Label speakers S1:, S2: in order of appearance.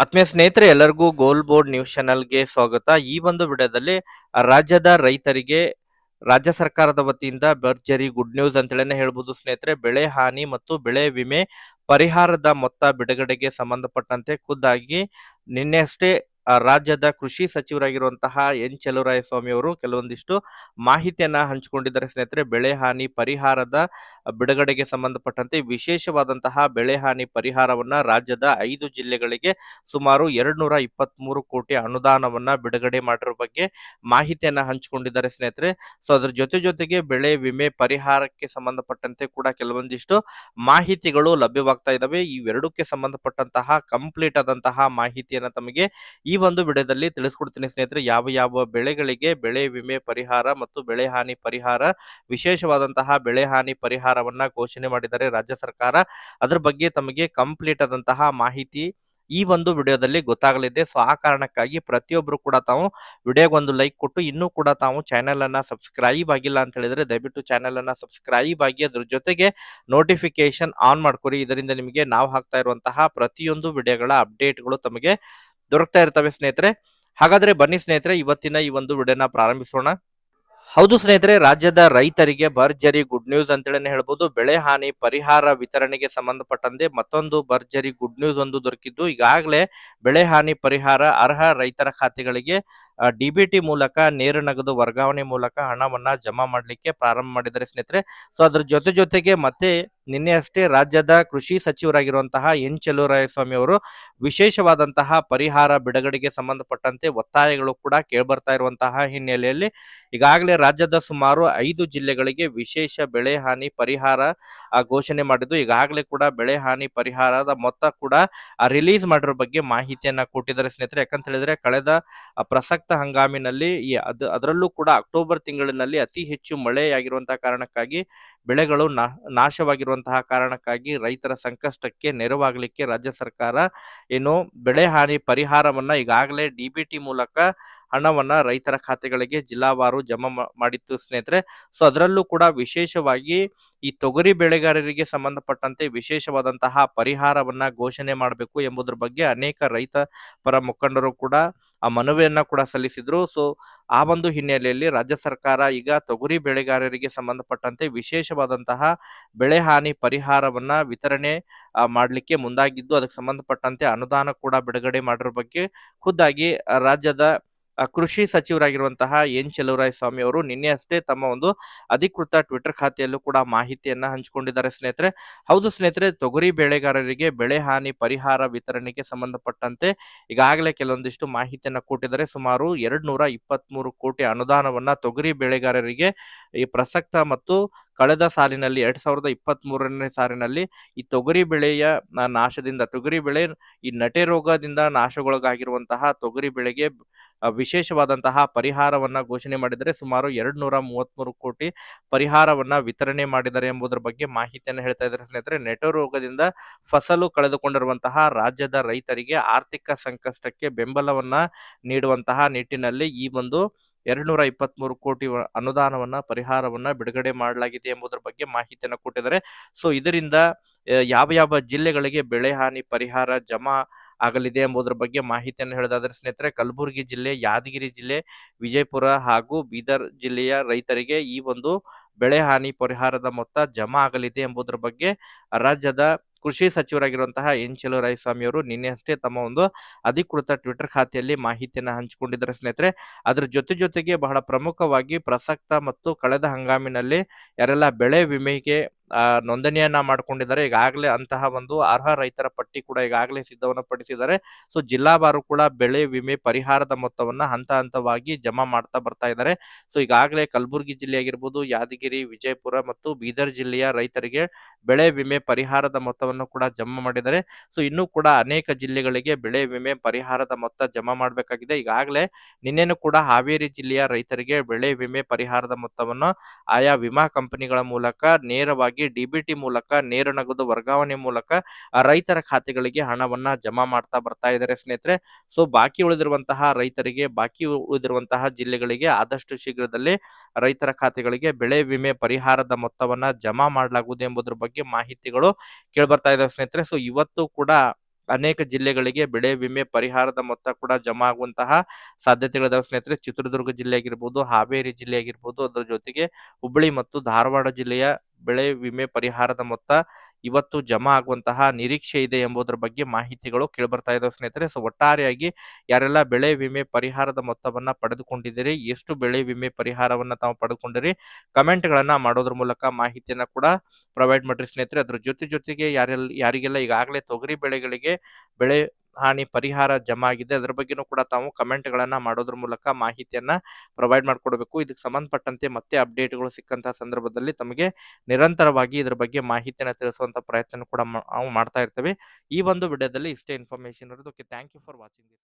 S1: ಆತ್ಮೀಯ ಸ್ನೇಹಿತರೆ ಎಲ್ಲರಿಗೂ ಗೋಲ್ ಬೋರ್ಡ್ ನ್ಯೂಸ್ ಚಾನಲ್ಗೆ ಸ್ವಾಗತ. ಈ ಒಂದು ವಿಡಿಯೋದಲ್ಲಿ ರಾಜ್ಯದ ರೈತರಿಗೆ ರಾಜ್ಯ ಸರ್ಕಾರದ ವತಿಯಿಂದ ಭರ್ಜರಿ ಗುಡ್ ನ್ಯೂಸ್ ಅಂತೇಳಿ ಹೇಳ್ಬೋದು ಸ್ನೇಹಿತರೆ. ಬೆಳೆ ಹಾನಿ ಮತ್ತು ಬೆಳೆ ವಿಮೆ ಪರಿಹಾರದ ಮೊತ್ತ ಬಿಡುಗಡೆಗೆ ಸಂಬಂಧಪಟ್ಟಂತೆ ಖುದ್ದಾಗಿ ನಿನ್ನೆಯಷ್ಟೇ ಆ, ರಾಜ್ಯದ ಕೃಷಿ ಸಚಿವರಾಗಿರುವಂತಹ ಎನ್ ಸ್ವಾಮಿ ಅವರು ಕೆಲವೊಂದಿಷ್ಟು ಮಾಹಿತಿಯನ್ನ ಹಂಚಿಕೊಂಡಿದ್ದಾರೆ ಸ್ನೇಹಿತರೆ. ಬೆಳೆ ಹಾನಿ ಪರಿಹಾರದ ಬಿಡುಗಡೆಗೆ ಸಂಬಂಧಪಟ್ಟಂತೆ ವಿಶೇಷವಾದಂತಹ ಬೆಳೆ ಹಾನಿ ಪರಿಹಾರವನ್ನ ರಾಜ್ಯದ ಐದು ಜಿಲ್ಲೆಗಳಿಗೆ ಸುಮಾರು ಎರಡ್ ನೂರ ಇಪ್ಪತ್ತ್ ಕೋಟಿ ಅನುದಾನವನ್ನ ಬಿಡುಗಡೆ ಮಾಡಿರೋ ಬಗ್ಗೆ ಮಾಹಿತಿಯನ್ನ ಹಂಚಿಕೊಂಡಿದ್ದಾರೆ ಸ್ನೇಹಿತರೆ. ಸೊ ಅದ್ರ ಜೊತೆ ಜೊತೆಗೆ ಬೆಳೆ ವಿಮೆ ಪರಿಹಾರಕ್ಕೆ ಸಂಬಂಧಪಟ್ಟಂತೆ ಕೂಡ ಕೆಲವೊಂದಿಷ್ಟು ಮಾಹಿತಿಗಳು ಲಭ್ಯವಾಗ್ತಾ ಇದಾವೆ. ಇವೆರಡಕ್ಕೆ ಸಂಬಂಧಪಟ್ಟಂತಹ ಕಂಪ್ಲೀಟ್ ಆದಂತಹ ಮಾಹಿತಿಯನ್ನ ತಮಗೆ ಒಂದು ವಿಡಿಯೋದಲ್ಲಿ ತಿಳಿಸ್ಕೊಡ್ತೀನಿ ಸ್ನೇಹಿತರೆ, ಯಾವ ಯಾವ ಬೆಳೆಗಳಿಗೆ ಬೆಳೆ ವಿಮೆ ಪರಿಹಾರ ಮತ್ತು ಬೆಳೆ ಹಾನಿ ಪರಿಹಾರ, ವಿಶೇಷವಾದಂತಹ ಬೆಳೆ ಹಾನಿ ಪರಿಹಾರವನ್ನ ಘೋಷಣೆ ಮಾಡಿದ್ದಾರೆ ರಾಜ್ಯ ಸರ್ಕಾರ. ಅದರ ಬಗ್ಗೆ ತಮಗೆ ಕಂಪ್ಲೀಟ್ ಆದಂತಹ ಮಾಹಿತಿ ಈ ಒಂದು ವಿಡಿಯೋದಲ್ಲಿ ಗೊತ್ತಾಗಲಿದೆ. ಸೊ ಆ ಕಾರಣಕ್ಕಾಗಿ ಪ್ರತಿಯೊಬ್ಬರು ಕೂಡ ತಾವು ವಿಡಿಯೋಗೆ ಒಂದು ಲೈಕ್ ಕೊಟ್ಟು, ಇನ್ನೂ ಕೂಡ ತಾವು ಚಾನೆಲ್ ಅನ್ನ ಸಬ್ಸ್ಕ್ರೈಬ್ ಆಗಿಲ್ಲ ಅಂತ ಹೇಳಿದ್ರೆ, ದಯವಿಟ್ಟು ಚಾನೆಲ್ ಅನ್ನ ಸಬ್ಸ್ಕ್ರೈಬ್ ಆಗಿ ಅದ್ರ ಜೊತೆಗೆ ನೋಟಿಫಿಕೇಶನ್ ಆನ್ ಮಾಡ್ಕೊರಿ ಇದರಿಂದ ನಿಮಗೆ ನಾವು ಹಾಕ್ತಾ ಇರುವಂತಹ ಪ್ರತಿಯೊಂದು ವಿಡಿಯೋಗಳ ಅಪ್ಡೇಟ್ಗಳು ತಮಗೆ ದೊರಕ್ತಾ ಇರ್ತವೆ ಸ್ನೇಹಿತರೆ. ಹಾಗಾದ್ರೆ ಬನ್ನಿ ಸ್ನೇಹಿತರೆ, ಇವತ್ತಿನ ಈ ಒಂದು ವಿಡಿಯೋನ ಪ್ರಾರಂಭಿಸೋಣ. ಹೌದು ಸ್ನೇಹಿತರೆ, ರಾಜ್ಯದ ರೈತರಿಗೆ ಭರ್ಜರಿ ಗುಡ್ ನ್ಯೂಸ್ ಅಂತೇಳಿ ಹೇಳ್ಬೋದು. ಬೆಳೆ ಹಾನಿ, ಪರಿಹಾರ ವಿತರಣೆಗೆ ಸಂಬಂಧಪಟ್ಟಂತೆ ಮತ್ತೊಂದು ಭರ್ಜರಿ ಗುಡ್ ನ್ಯೂಸ್ ಒಂದು ದೊರಕಿದ್ದು. ಈಗಾಗಲೇ ಬೆಳೆ ಹಾನಿ, ಪರಿಹಾರ, ಅರ್ಹ ರೈತರ ಖಾತೆಗಳಿಗೆ ಡಿಬಿಟಿ ಮೂಲಕ ನೇರ ನಗದು ವರ್ಗಾವಣೆ ಮೂಲಕ ಹಣವನ್ನ ಜಮಾ ಮಾಡಲಿಕ್ಕೆ ಪ್ರಾರಂಭ ಮಾಡಿದ್ದಾರೆ ಸ್ನೇಹಿತರೆ. ಸೊ, ಅದ್ರ ಜೊತೆ ಜೊತೆಗೆ ಮತ್ತೆ ನಿನ್ನೆ ಅಷ್ಟೇ ರಾಜ್ಯದ ಕೃಷಿ ಸಚಿವರಾಗಿರುವಂತಹ ಎನ್ ಸ್ವಾಮಿ ಅವರು ವಿಶೇಷವಾದಂತಹ ಪರಿಹಾರ ಬಿಡುಗಡೆಗೆ ಸಂಬಂಧಪಟ್ಟಂತೆ ಒತ್ತಾಯಗಳು ಕೂಡ ಕೇಳ್ಬರ್ತಾ ಇರುವಂತಹ ಹಿನ್ನೆಲೆಯಲ್ಲಿ ಈಗಾಗಲೇ ರಾಜ್ಯದ ಸುಮಾರು ಐದು ಜಿಲ್ಲೆಗಳಿಗೆ ವಿಶೇಷ ಬೆಳೆ ಹಾನಿ ಪರಿಹಾರ ಘೋಷಣೆ ಮಾಡಿದ್ದು. ಈಗಾಗಲೇ ಕೂಡ ಬೆಳೆ ಹಾನಿ ಪರಿಹಾರದ ಮೊತ್ತ ಕೂಡ ರಿಲೀಸ್ ಮಾಡಿರೋ ಬಗ್ಗೆ ಮಾಹಿತಿಯನ್ನ ಕೊಟ್ಟಿದ್ದಾರೆ ಸ್ನೇಹಿತರೆ. ಯಾಕಂತ ಹೇಳಿದ್ರೆ ಕಳೆದ ಪ್ರಸಕ್ತ ಹಂಗಾಮಿನಲ್ಲಿ ಈ, ಅದ್, ಅದರಲ್ಲೂ ಕೂಡ ಅಕ್ಟೋಬರ್ ತಿಂಗಳಿನಲ್ಲಿ ಅತಿ ಹೆಚ್ಚು ಮಳೆಯಾಗಿರುವಂತಹ ಕಾರಣಕ್ಕಾಗಿ ಬೆಳೆಗಳು ನಾ ನಾಶವಾಗಿರುವಂತಹ ಕಾರಣಕ್ಕಾಗಿ ರೈತರ ಸಂಕಷ್ಟಕ್ಕೆ ನೆರವಾಗಲಿಕ್ಕೆ ರಾಜ್ಯ ಸರ್ಕಾರ ಏನು ಬೆಳೆ ಹಾನಿ ಪರಿಹಾರವನ್ನ ಈಗಾಗಲೇ ಡಿಬಿಟಿ ಮೂಲಕ ಹಣವನ್ನ ರೈತರ ಖಾತೆಗಳಿಗೆ ಜಿಲ್ಲಾವಾರು ಜಮಾ ಮಾಡಿತ್ತು ಸ್ನೇಹಿತರೆ. ಸೊ ಅದರಲ್ಲೂ ಕೂಡ ವಿಶೇಷವಾಗಿ ಈ ತೊಗರಿ ಬೆಳೆಗಾರರಿಗೆ ಸಂಬಂಧಪಟ್ಟಂತೆ ವಿಶೇಷವಾದಂತಹ ಪರಿಹಾರವನ್ನ ಘೋಷಣೆ ಮಾಡಬೇಕು ಎಂಬುದರ ಬಗ್ಗೆ ಅನೇಕ ರೈತ ಪರ ಮುಖಂಡರು ಕೂಡ ಆ ಮನವಿಯನ್ನ ಕೂಡ ಸಲ್ಲಿಸಿದ್ರು. ಸೊ ಆ ಒಂದು ಹಿನ್ನೆಲೆಯಲ್ಲಿ ರಾಜ್ಯ ಸರ್ಕಾರ ಈಗ ತೊಗರಿ ಬೆಳೆಗಾರರಿಗೆ ಸಂಬಂಧಪಟ್ಟಂತೆ ವಿಶೇಷವಾದಂತಹ ಬೆಳೆ ಹಾನಿ ಪರಿಹಾರವನ್ನ ವಿತರಣೆ ಮಾಡಲಿಕ್ಕೆ ಮುಂದಾಗಿದ್ದು, ಅದಕ್ಕೆ ಸಂಬಂಧಪಟ್ಟಂತೆ ಅನುದಾನ ಕೂಡ ಬಿಡುಗಡೆ ಮಾಡಿರೋ ಬಗ್ಗೆ ಖುದ್ದಾಗಿ ರಾಜ್ಯದ ಕೃಷಿ ಸಚಿವರಾಗಿರುವಂತಹ ಎನ್ ಸ್ವಾಮಿ ಅವರು ನಿನ್ನೆ ಅಷ್ಟೇ ತಮ್ಮ ಒಂದು ಅಧಿಕೃತ ಟ್ವಿಟರ್ ಖಾತೆಯಲ್ಲೂ ಕೂಡ ಮಾಹಿತಿಯನ್ನ ಹಂಚಿಕೊಂಡಿದ್ದಾರೆ ಸ್ನೇಹಿತರೆ. ಹೌದು ಸ್ನೇಹಿತರೆ, ತೊಗರಿ ಬೆಳೆಗಾರರಿಗೆ ಬೆಳೆ ಹಾನಿ ಪರಿಹಾರ ವಿತರಣೆಗೆ ಸಂಬಂಧಪಟ್ಟಂತೆ ಈಗಾಗಲೇ ಕೆಲವೊಂದಿಷ್ಟು ಮಾಹಿತಿಯನ್ನ ಕೊಟ್ಟಿದ್ದಾರೆ. ಸುಮಾರು ಎರಡ್ ನೂರ ಇಪ್ಪತ್ತ್ ಕೋಟಿ ಅನುದಾನವನ್ನ ತೊಗರಿ ಬೆಳೆಗಾರರಿಗೆ ಈ ಪ್ರಸಕ್ತ ಮತ್ತು ಕಳೆದ ಸಾಲಿನಲ್ಲಿ ಎರಡ್ ಸಾವಿರದ ಇಪ್ಪತ್ತ್ ಮೂರನೇ ಸಾಲಿನಲ್ಲಿ ಈ ತೊಗರಿ ಬೆಳೆಯ ನಾಶದಿಂದ ತೊಗರಿ ಬೆಳೆ, ಈ ನಟೆ ರೋಗದಿಂದ ನಾಶಗೊಳಗಾಗಿರುವಂತಹ ತೊಗರಿ ಬೆಳೆಗೆ ವಿಶೇಷವಾದಂತಹ ಪರಿಹಾರವನ್ನ ಘೋಷಣೆ ಮಾಡಿದರೆ ಸುಮಾರು ಎರಡ್ ನೂರ ಮೂವತ್ಮೂರು ಕೋಟಿ ಪರಿಹಾರವನ್ನ ವಿತರಣೆ ಮಾಡಿದ್ದಾರೆ ಎಂಬುದರ ಬಗ್ಗೆ ಮಾಹಿತಿಯನ್ನು ಹೇಳ್ತಾ ಇದ್ದಾರೆ ಸ್ನೇಹಿತರೆ. ನೆಟೋ ರೋಗದಿಂದ ಫಸಲು ಕಳೆದುಕೊಂಡಿರುವಂತಹ ರಾಜ್ಯದ ರೈತರಿಗೆ ಆರ್ಥಿಕ ಸಂಕಷ್ಟಕ್ಕೆ ಬೆಂಬಲವನ್ನ ನೀಡುವಂತಹ ನಿಟ್ಟಿನಲ್ಲಿ ಈ ಒಂದು ಎರಡ್ ನೂರ ಇಪ್ಪತ್ಮೂರು ಕೋಟಿ ಅನುದಾನವನ್ನ, ಪರಿಹಾರವನ್ನ ಬಿಡುಗಡೆ ಮಾಡಲಾಗಿದೆ ಎಂಬುದರ ಬಗ್ಗೆ ಮಾಹಿತಿಯನ್ನು ಕೊಟ್ಟಿದ್ದಾರೆ. ಸೊ, ಇದರಿಂದ ಯಾವ ಯಾವ ಜಿಲ್ಲೆಗಳಿಗೆ ಬೆಳೆ ಹಾನಿ ಪರಿಹಾರ ಜಮಾ ಆಗಲಿದೆ ಎಂಬುದರ ಬಗ್ಗೆ ಮಾಹಿತಿಯನ್ನು ಹೇಳೋದಾದ್ರೆ, ಸ್ನೇಹಿತರೆ, ಕಲಬುರಗಿ ಜಿಲ್ಲೆ, ಯಾದಗಿರಿ ಜಿಲ್ಲೆ, ವಿಜಯಪುರ ಹಾಗೂ ಬೀದರ್ ಜಿಲ್ಲೆಯ ರೈತರಿಗೆ ಈ ಒಂದು ಬೆಳೆ ಹಾನಿ ಪರಿಹಾರದ ಮೊತ್ತ ಜಮಾ ಆಗಲಿದೆ ಎಂಬುದರ ಬಗ್ಗೆ ರಾಜ್ಯದ ಕೃಷಿ ಸಚಿವರಾಗಿರುವಂತಹ ಎನ್ ಸ್ವಾಮಿ ಅವರು ನಿನ್ನೆ ಅಷ್ಟೇ ತಮ್ಮ ಒಂದು ಅಧಿಕೃತ ಟ್ವಿಟರ್ ಖಾತೆಯಲ್ಲಿ ಮಾಹಿತಿಯನ್ನು ಹಂಚಿಕೊಂಡಿದ್ದಾರೆ ಸ್ನೇಹಿತರೆ. ಅದರ ಜೊತೆ ಜೊತೆಗೆ ಬಹಳ ಪ್ರಮುಖವಾಗಿ ಪ್ರಸಕ್ತ ಮತ್ತು ಕಳೆದ ಹಂಗಾಮಿನಲ್ಲಿ ಯಾರೆಲ್ಲ ಬೆಳೆ ವಿಮೆಗೆ ನೋಂದಣಿಯನ್ನ ಮಾಡ್ಕೊಂಡಿದ್ದಾರೆ. ಈಗಾಗಲೇ ಅಂತಹ ಒಂದು ಅರ್ಹ ರೈತರ ಪಟ್ಟಿ ಕೂಡ ಈಗಾಗಲೇ ಸಿದ್ಧವನ್ನು ಪಡಿಸಿದ್ದಾರೆ ಸೊ ಜಿಲ್ಲಾವಾರು ಕೂಡ ಬೆಳೆ ವಿಮೆ ಪರಿಹಾರದ ಮೊತ್ತವನ್ನ ಹಂತ ಹಂತವಾಗಿ ಜಮಾ ಮಾಡ್ತಾ ಬರ್ತಾ ಇದ್ದಾರೆ. ಸೊ, ಈಗಾಗಲೇ ಕಲಬುರಗಿ ಜಿಲ್ಲೆ ಯಾದಗಿರಿ, ವಿಜಯಪುರ ಮತ್ತು ಬೀದರ್ ಜಿಲ್ಲೆಯ ರೈತರಿಗೆ ಬೆಳೆ ವಿಮೆ ಪರಿಹಾರದ ಮೊತ್ತವನ್ನು ಕೂಡ ಜಮಾ ಮಾಡಿದ್ದಾರೆ. ಸೊ, ಇನ್ನೂ ಕೂಡ ಅನೇಕ ಜಿಲ್ಲೆಗಳಿಗೆ ಬೆಳೆ ವಿಮೆ ಪರಿಹಾರದ ಮೊತ್ತ ಜಮಾ ಮಾಡಬೇಕಾಗಿದೆ. ಈಗಾಗಲೇ ನಿನ್ನೆನೂ ಕೂಡ ಹಾವೇರಿ ಜಿಲ್ಲೆಯ ರೈತರಿಗೆ ಬೆಳೆ ವಿಮೆ ಪರಿಹಾರದ ಮೊತ್ತವನ್ನು ಆಯಾ ವಿಮಾ ಕಂಪನಿಗಳ ಮೂಲಕ ನೇರವಾಗಿ ಡಿಬಿಟಿ ಮೂಲಕ, ನೇರ ನಗದು ವರ್ಗಾವಣೆ ಮೂಲಕ ರೈತರ ಖಾತೆಗಳಿಗೆ ಹಣವನ್ನ ಜಮಾ ಮಾಡ್ತಾ ಬರ್ತಾ ಇದ್ದಾರೆ ಸ್ನೇಹಿತರೆ. ಸೊ, ಬಾಕಿ ಉಳಿದಿರುವಂತಹ ರೈತರಿಗೆ, ಬಾಕಿ ಉಳಿದಿರುವಂತಹ ಜಿಲ್ಲೆಗಳಿಗೆ ಆದಷ್ಟು ಶೀಘ್ರದಲ್ಲಿ ರೈತರ ಖಾತೆಗಳಿಗೆ ಬೆಳೆ ವಿಮೆ ಪರಿಹಾರದ ಮೊತ್ತವನ್ನ ಜಮಾ ಮಾಡಲಾಗುವುದು ಎಂಬುದರ ಬಗ್ಗೆ ಮಾಹಿತಿಗಳು ಕೇಳ್ಬರ್ತಾ ಇದಾವೆ ಸ್ನೇಹಿತರೆ. ಸೊ, ಇವತ್ತು ಕೂಡ ಅನೇಕ ಜಿಲ್ಲೆಗಳಿಗೆ ಬೆಳೆ ವಿಮೆ ಪರಿಹಾರದ ಮೊತ್ತ ಕೂಡ ಜಮಾ ಆಗುವಂತಹ ಸಾಧ್ಯತೆಗಳಿದಾವೆ ಸ್ನೇಹಿತರೆ. ಚಿತ್ರದುರ್ಗ ಜಿಲ್ಲೆ ಆಗಿರ್ಬೋದು ಹಾವೇರಿ ಜಿಲ್ಲೆ ಆಗಿರ್ಬೋದು ಅದರ ಜೊತೆಗೆ ಹುಬ್ಬಳ್ಳಿ ಮತ್ತು ಧಾರವಾಡ ಜಿಲ್ಲೆಯ ಬೆಳೆ ವಿಮೆ ಪರಿಹಾರದ ಮೊತ್ತ ಇವತ್ತು ಜಮಾ ಆಗುವಂತಹ ನಿರೀಕ್ಷೆ ಇದೆ ಎಂಬುದರ ಬಗ್ಗೆ ಮಾಹಿತಿಗಳು ಕೇಳಿಬರ್ತಾ ಇದಾವೆ ಸ್ನೇಹಿತರೆ. ಸೊ ಒಟ್ಟಾರೆಯಾಗಿ ಯಾರೆಲ್ಲ ಬೆಳೆ ವಿಮೆ ಪರಿಹಾರದ ಮೊತ್ತವನ್ನ ಪಡೆದುಕೊಂಡಿದ್ದೀರಿ, ಎಷ್ಟು ಬೆಳೆ ವಿಮೆ ಪರಿಹಾರವನ್ನ ತಾವು ಪಡೆದುಕೊಂಡಿರಿ ಕಮೆಂಟ್ ಗಳನ್ನ ಮಾಡೋದ್ರ ಮೂಲಕ ಮಾಹಿತಿಯನ್ನ ಕೂಡ ಪ್ರೊವೈಡ್ ಮಾಡ್ರಿ ಸ್ನೇಹಿತರೆ. ಅದ್ರ ಜೊತೆ ಜೊತೆಗೆ ಯಾರೆಲ್ಲ ಯಾರಿಗೆಲ್ಲ ಈಗಾಗಲೇ ತೊಗರಿ ಬೆಳೆಗಳಿಗೆ ಬೆಳೆ ಹಾನಿ ಪರಿಹಾರ ಜಮಾ ಆಗಿದೆ ಅದರ ಬಗ್ಗೆನೂ ಕೂಡ ತಾವು ಕಮೆಂಟ್ಗಳನ್ನು ಮಾಡೋದ್ರ ಮೂಲಕ ಮಾಹಿತಿಯನ್ನ ಪ್ರೊವೈಡ್ ಮಾಡ್ಕೊಡ್ಬೇಕು. ಇದಕ್ಕೆ ಸಂಬಂಧಪಟ್ಟಂತೆ ಮತ್ತೆ ಅಪ್ಡೇಟ್ಗಳು ಸಿಕ್ಕಂತಹ ಸಂದರ್ಭದಲ್ಲಿ ತಮಗೆ ನಿರಂತರವಾಗಿ ಇದ್ರ ಬಗ್ಗೆ ಮಾಹಿತಿಯನ್ನು ತಿಳಿಸುವಂತ ಪ್ರಯತ್ನ ಕೂಡ ನಾವು ಮಾಡ್ತಾ ಇರ್ತೇವೆ. ಈ ಒಂದು ವಿಡಿಯೋದಲ್ಲಿ ಇಷ್ಟೇ ಇನ್ಫಾರ್ಮೇಶನ್ ಇರೋದು. Okay, thank you for watching